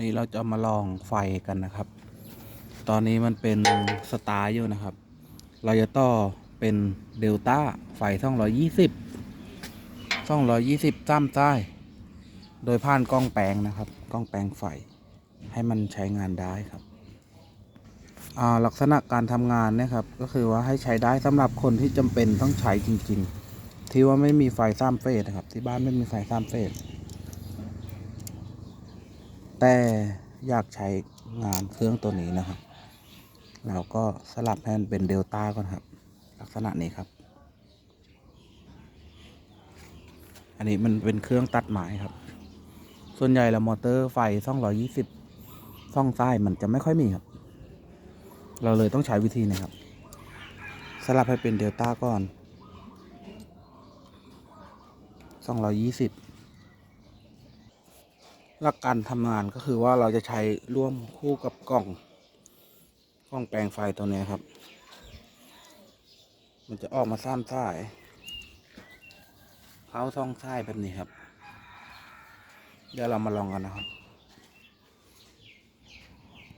นี่เราจะมาลองไฟกันนะครับ ตอนนี้มันเป็นสตาร์อยู่นะครับ เราจะต่อเป็นเดลต้าไฟ220 220จ้ำใต้โดยผ่านกล้องแปลงนะครับ กล้องแปลงไฟให้มันใช้งานได้ครับอ่าลักษณะการทำงานนี่ยครับ ก็คือว่าให้ใช้ได้สำหรับคนที่จำเป็นต้องใช้จริง ๆ ที่ว่าไม่มีไฟสามเฟสนะครับ ที่บ้านไม่มีไฟสามเฟส แต่อยากใช้งานเครื่องตัวนี้นะครับ เราก็สลับให้มันเป็นเดลต้าก่อนครับ ลักษณะนี้ครับ อันนี้มันเป็นเครื่องตัดไม้ครับ ส่วนใหญ่แล้วมอเตอร์ไฟ220ช่องซ้มันจะไม่ค่อยมีครับ เราเลยต้องใช้วิธีนี้ครับ สลับให้เป็นเดลต้าก่อน220 หลักการทำงานก็คือว่าเราจะใช้ร่วมคู่กับกล่อง กล้องแปลงไฟตัวนี้ครับ มันจะออกมาซ้ำสายเขาท่องสายแบบนี้ครับ เดี๋ยวเรามาลองกันนะครับ